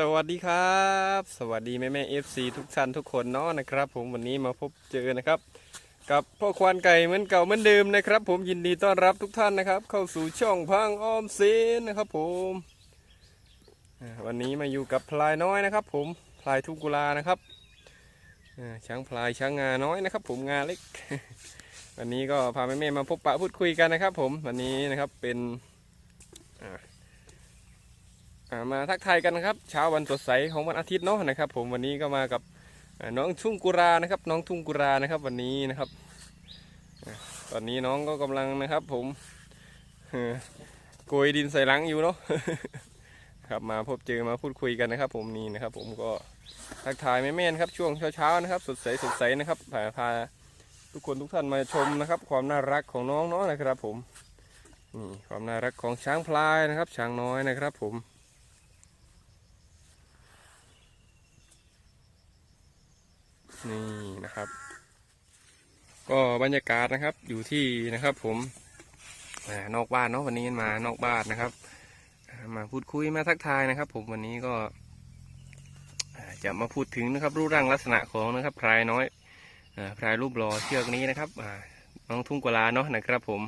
สวัสดีครับ สวัสดีแม่แม่เอฟซีทุกท่านทุกคนเนาะนะครับ ผมวันนี้มาพบเจอนะครับ กับพ่อควานไก่เหมือนเก่าเหมือนเดิมนะครับ ผมยินดีต้อนรับทุกท่านนะครับ เข้าสู่ช่องพังอ้อมเซนนะครับ ผมวันนี้มาอยู่กับพลายน้อยนะครับ ผมพลายทุกุลานะครับช้างพลายช้างงาน้อยนะครับ ผมงาเล็ก วันนี้ก็พาแม่แม่มาพบปะพูดคุยกันนะครับ ผมวันนี้นะครับเป็นอ่า มาทักทายกันนะครับเช้าวันสดใสของวันอาทิตย์เนาะนะครับ ผมวันนี้ก็มากับน้องทุ่งกุรานะครับ น้องทุ่งกุรานะครับวันนี้นะครับ ตอนนี้น้องก็กำลังนะครับ ผมโกยดินใส่หลังอยู่เนาะครับมาพบเจอมาพูดคุยกันนะครับ ผมนี่นะครับ ผมก็ทักทายแม่ๆนะครับ ช่วงเช้าๆนะครับ สดใสสดใสนะครับพาพาทุกคนทุกท่านมาชมนะครับ ความน่ารักของน้องเนาะนะครับ ผมนี่ความน่ารักของช้างพลายนะครับ ช้างน้อยนะครับ ผม นี่นะครับ ก็บรรยากาศนะครับอยู่ที่นะครับ ผมนอกบ้านเนาะวันนี้มานอกบ้านนะครับ มาพูดคุยมาทักทายนะครับ ผมวันนี้ก็จะมาพูดถึงนะครับรูปร่างลักษณะของนะครับพรายน้อยพรายรูปหล่อเชือกนี้นะครับน้องทุ่งกุลาเนาะนะครับ ผม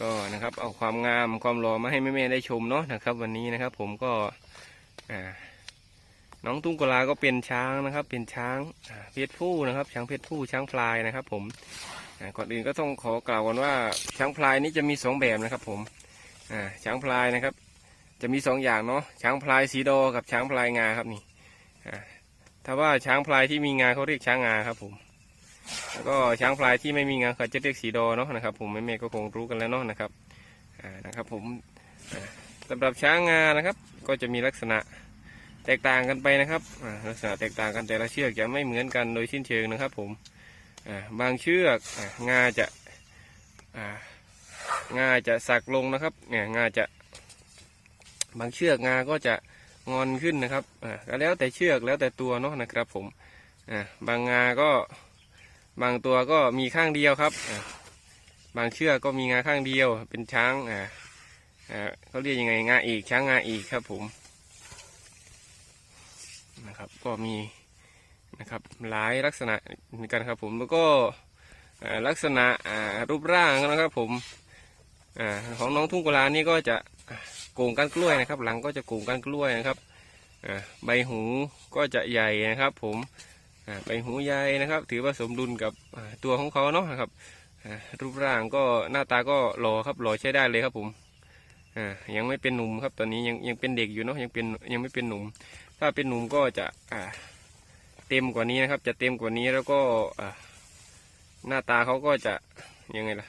ก็นะครับเอาความงามความหล่อมาให้แม่ๆได้ชมเนาะนะครับ วันนี้นะครับ ผมก็ อ่าน้องตุ้งกุลาก็เป็นช้างนะครับ เป็นช้างเพศผู้นะครับ ช้างเพศผู้ช้างพลายนะครับ ผมก่อนอื่นก็ต้องขอกล่าวกันว่าช้างพลายนี้จะมีสองแบบนะครับ ผมช้างพลายนะครับ จะมีสองอย่างเนาะช้างพลายสีดอกับช้างพลายงาครับนี่ถ้าว่าช้างพลายที่มีงาเขาเรียกช้างงาครับ ผมแล้วก็ช้างพลายที่ไม่มีงาเขาจะเรียกสีดอเนาะนะครับ ผมแม่ๆก็คงรู้กันแล้วเนาะนะครับนะครับ ผมอ่าสำหรับช้างงานะครับ ก็จะมีลักษณะ แตกต่างกันไปนะครับลักษณะแตกต่างกันแต่ละเชือกจะไม่เหมือนกันโดยสิ้นเชิงนะครับ ผมบางเชือกงาจะงาจะสักลงนะครับเนี่ยงาจะ บางเชือกงาก็จะงอนขึ้นนะครับอ่าก็แล้วแต่เชือกแล้วแต่ตัวเนาะนะครับ ผมอ่าบางงาก็บางตัวก็มีข้างเดียวครับอ่าบางเชือกก็มีงาข้างเดียวเป็นช้างอ่าอ่าเขาเรียกยังไงงาอีกช้างงาอีกครับผม นะครับ ก็มีนะครับหลายลักษณะเหมือนกันครับผมแล้วก็ลักษณะรูปร่างนะครับผมอของน้องทุ่งกุลานี่ก็จะโก่งก้านกล้วยนะครับ หลังก็จะโก่งก้านกล้วยนะครับใบหูก็จะใหญ่นะครับ ผมใบหูใหญ่นะครับ ถือว่าสมดุลกับตัวของเขาเนาะครับรูปร่างก็หน้าตาก็หล่อครับหล่อใช้ได้เลยครับผมยังไม่เป็นหนุ่มครับตอนนี้ยังยังเป็นเด็กอยู่เนาะยังเป็นยังไม่เป็นหนุ่มถ้าเป็นหนุ่มก็จะอ่าเต็มกว่านี้นะครับ จะเต็มกว่านี้แล้วก็อ่าหน้าตาเขาก็จะยังไงล่ะ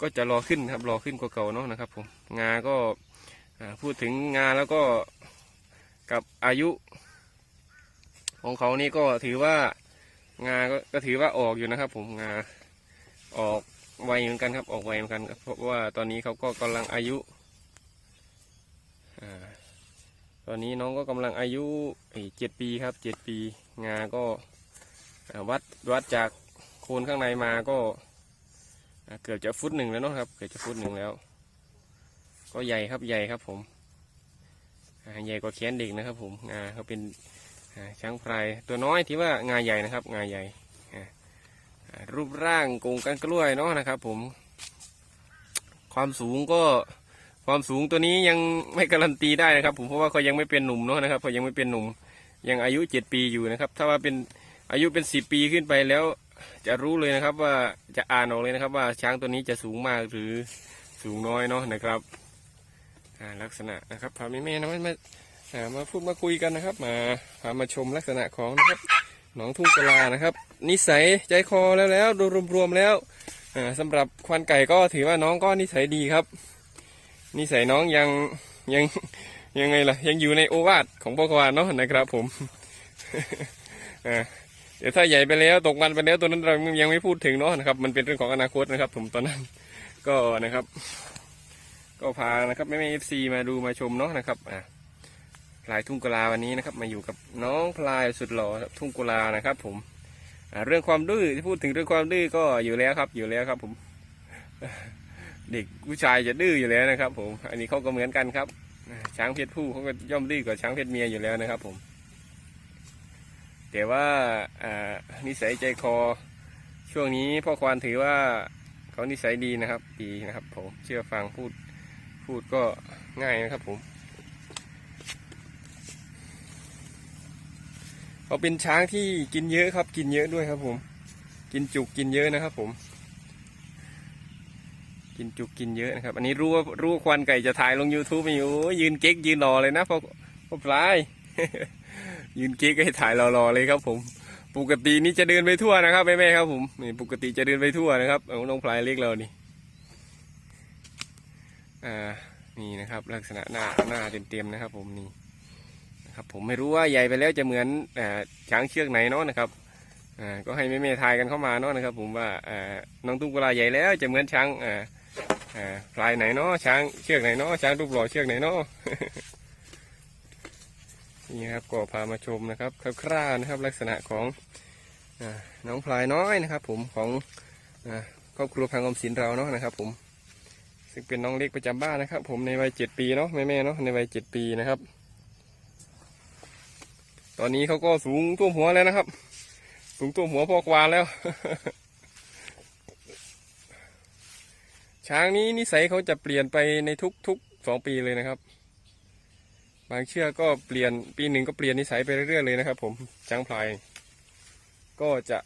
ก็จะรอขึ้นครับรอขึ้นกว่าเก่าเนาะนะครับผมงาก็พูดถึงงาแล้วก็กับอายุ ของเขานี่ก็ถือว่างาก็ก็ถือว่าออกอยู่นะครับ ผมงาออกไวเหมือนกันครับ ออกไวเหมือนกันครับเพราะว่าตอนนี้เขาก็กำลังอายุอ่า อนนี้น้องก็กำลังอายุเจ็ดปีครับเจ็ดปี งาก็วัดวัดจากโคนข้างในมาก็เกือบจะฟุตหนึ่งแล้วเนาะครับ เกือบจะฟุตหนึ่งแล้ว ก็ใหญ่ครับใหญ่ครับผมใหญ่กว่าแขนเด็กนะครับ ผมงาเขาเป็นช้างพลายตัวน้อยที่ว่างาใหญ่นะครับ งาใหญ่รูปร่างโกงกันกล้วยเนาะนะครับ ผม ความสูงก็ ความสูงตัวนี้ยังไม่การันตีได้นะครับ ผมเพราะว่าเขายังไม่เป็นหนุ่มเนาะนะครับเขายังไม่เป็นหนุ่มยังอายุเจ็ดปีอยู่นะครับ ถ้าว่าเป็นอายุเป็นสิบปีขึ้นไปแล้วจะรู้เลยนะครับว่าจะอ่านออกเลยนะครับ ว่าช้างตัวนี้จะสูงมากหรือสูงน้อยเนาะนะครับลักษณะนะครับพาแม่แม่ๆนะมามาพูดมาคุยกันนะครับ มาพามาชมลักษณะของนะครับหนองทุ่งกะลานะครับ นิสัยใจคอแล้วแล้วโดยรวมๆแล้วอ่าสำหรับควันไก่ก็ถือว่าน้องก็นิสัยดีครับ นิสัยน้องยังยังยังไงล่ะ ยังอยู่ในโอวาทของพ่อควานเนาะนะครับผมเดี๋ยวถ้าใหญ่ไปแล้วตกมันไปแล้วตัวนั้นเรายังไม่พูดถึงเนาะนะครับ มันเป็นเรื่องของอนาคตนะครับผมตอนนั้น ก็นะครับ ก็พานะครับแม่แม่เอฟซีมาดูมาชมเนาะนะครับอ่าพลายทุ่งกุลาวันนี้นะครับ มาอยู่กับน้องพลายสุดหล่อทุ่งกุลานะครับ ผมอ่าเรื่องความดื้อที่พูดถึงเรื่องความดื้อก็อยู่แล้วครับ อยู่แล้วครับ ผม เด็กผู้ชายจะดื้ออยู่แล้วนะครับ ผม อันนี้เขาก็เหมือนกันครับ ช้างเพศผู้เขาก็ย่อมดื้อกว่าช้างเพศเมียอยู่แล้วนะครับ ผม แต่ว่าอ่านิสัยใจคอ ช่วงนี้พ่อควานถือว่าเขานิสัยดีนะครับ ดีนะครับ ผม เชื่อฟังพูด พูดก็ง่ายนะครับ ผมเขาเป็นช้างที่กินเยอะครับ กินเยอะด้วยครับ ผม กินจุกกินเยอะนะครับ ผม กินจุกกินเยอะนะครับ อันนี้รู้ว่ารู้ควันไก่จะถ่ายลง YouTube มีโอ้ยยืนเก๊กยืนรอเลยนะพ่อพ่อพลาย ยืนเก๊กให้ถ่ายรอๆเลยครับ ผม ปกตินี่จะเดินไปทั่วนะครับแม่ๆครับ ผมนี่ปกติจะเดินไปทั่วนะครับเอาน้องพลายเล็กเรานี่อ่านี่นะครับ ลักษณะหน้าหน้าเต็มๆนะครับ ผมนี่นะครับ ผมไม่รู้ว่าใหญ่ไปแล้วจะเหมือนอ่าช้างเชือกไหนเนาะนะครับอ่าก็ให้แม่ๆทายกันเข้ามาเนาะนะครับ ผมว่าอ่าน้องตุ้งกุลาใหญ่แล้วจะเหมือนช้าง อ่าอ่าพลายไหนเนาะช้างเชือกไหนเนาะช้างรูปหล่อเชือกไหนเนาะนี่ครับก็พามาชมนะครับคร่าวๆนะครับ ลักษณะของอน้องพลายน้อยนะครับ ผมของอครอบครัวพังอมสินเราเนาะนะครับ ผม ซึ่งเป็นน้องเล็กประจำบ้านนะครับ ผมในวัยเจ็ดปีเนาะแม่ๆเนาะในวัยเจ็ดปีนะครับ ตอนนี้เขาก็สูงท่วมหัวแล้วนะครับ สูงท่วมหัวพ่อกวานแล้ว ช้างนี้นิสัยเขาจะเปลี่ยนไปในทุกๆสองปีเลยนะครับ บางเชือกก็เปลี่ยนปีหนึ่งก็เปลี่ยนนิสัยไปเรื่อยๆเลยนะครับ ผมช้างพลาย ก็จะ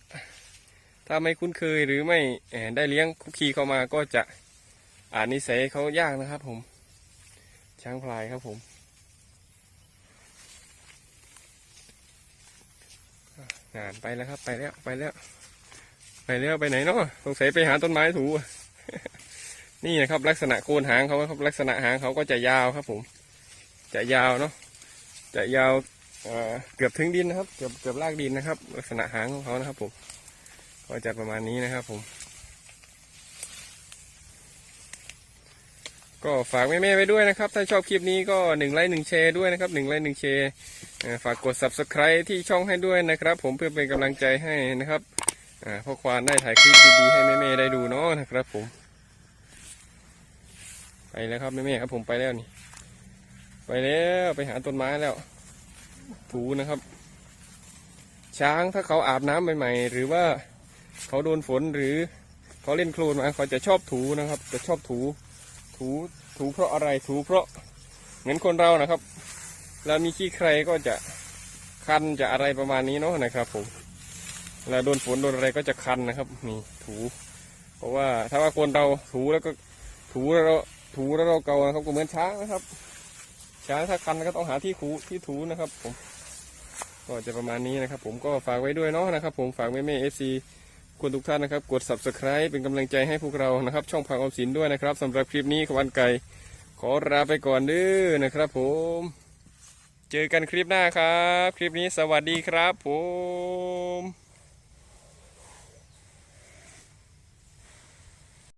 ถ้าไม่คุ้นเคยหรือไม่ได้เลี้ยงคุกคีเข้ามาก็จะอ่านนิสัยเขายากนะครับ ผม ช้างพลายครับผมงานไปแล้วครับ ไปแล้วไปแล้ว ไปแล้วไปไหนเนาะสงสัยไปหาต้นไม้ถู นี่นะครับ ลักษณะโคนหางเขาครับลักษณะหางเขาก็จะยาวครับผม จะยาวเนาะจะยาวเกือบถึงดินนะครับ เกือบเกือบลากดินนะครับ ลักษณะหางของเขานะครับ ผม ก็จะประมาณนี้นะครับ ผม ก็ฝากแม่ๆไว้ด้วยนะครับ ถ้าชอบคลิปนี้ก็หนึ่งไลค์หนึ่งแชร์ด้วยนะครับหนึ่งไลค์หนึ่งแชร์ฝากกด subscribe ที่ช่องให้ด้วยนะครับ ผมเพื่อเป็นกำลังใจให้นะครับพ่อควานได้ถ่ายคลิปดีๆให้แม่ๆได้ดูเนาะนะครับ ผม ไปแล้วครับแม่ๆครับผมไปแล้วนี่ ไปแล้วไปหาต้นไม้แล้ว ถูนะครับ ช้างถ้าเขาอาบน้ำใหม่ๆ หรือว่าเขาโดนฝนหรือเขาเล่นโคลนมาเขาจะชอบถูนะครับ จะชอบถู ถูถูเพราะอะไรถูเพราะเหมือนคนเรานะครับเรามีขี้ใครก็จะคันจะอะไรประมาณนี้เนาะนะครับ ผมเวลาโดนฝนโดนอะไรก็จะคันนะครับนี่ถู เพราะว่าถ้าว่าคนเราถูแล้วก็ถูแล้ว ถูแล้วเราเกานะครับก็เหมือนช้างนะครับ ช้างถ้าคันก็ต้องหาที่ถูที่ถูนะครับ ผม ก็จะประมาณนี้นะครับ ผมก็ฝากไว้ด้วยเนาะนะครับ ผมฝากแม่แม่เอฟซีคนทุกท่านนะครับ กด subscribe เป็นกำลังใจให้พวกเรานะครับ ช่องพังออมสินด้วยนะครับสำหรับคลิปนี้ขวันไก่ขอลาไปก่อนด้อนะครับ ผม เจอกันคลิปหน้าครับ คลิปนี้สวัสดีครับ ผม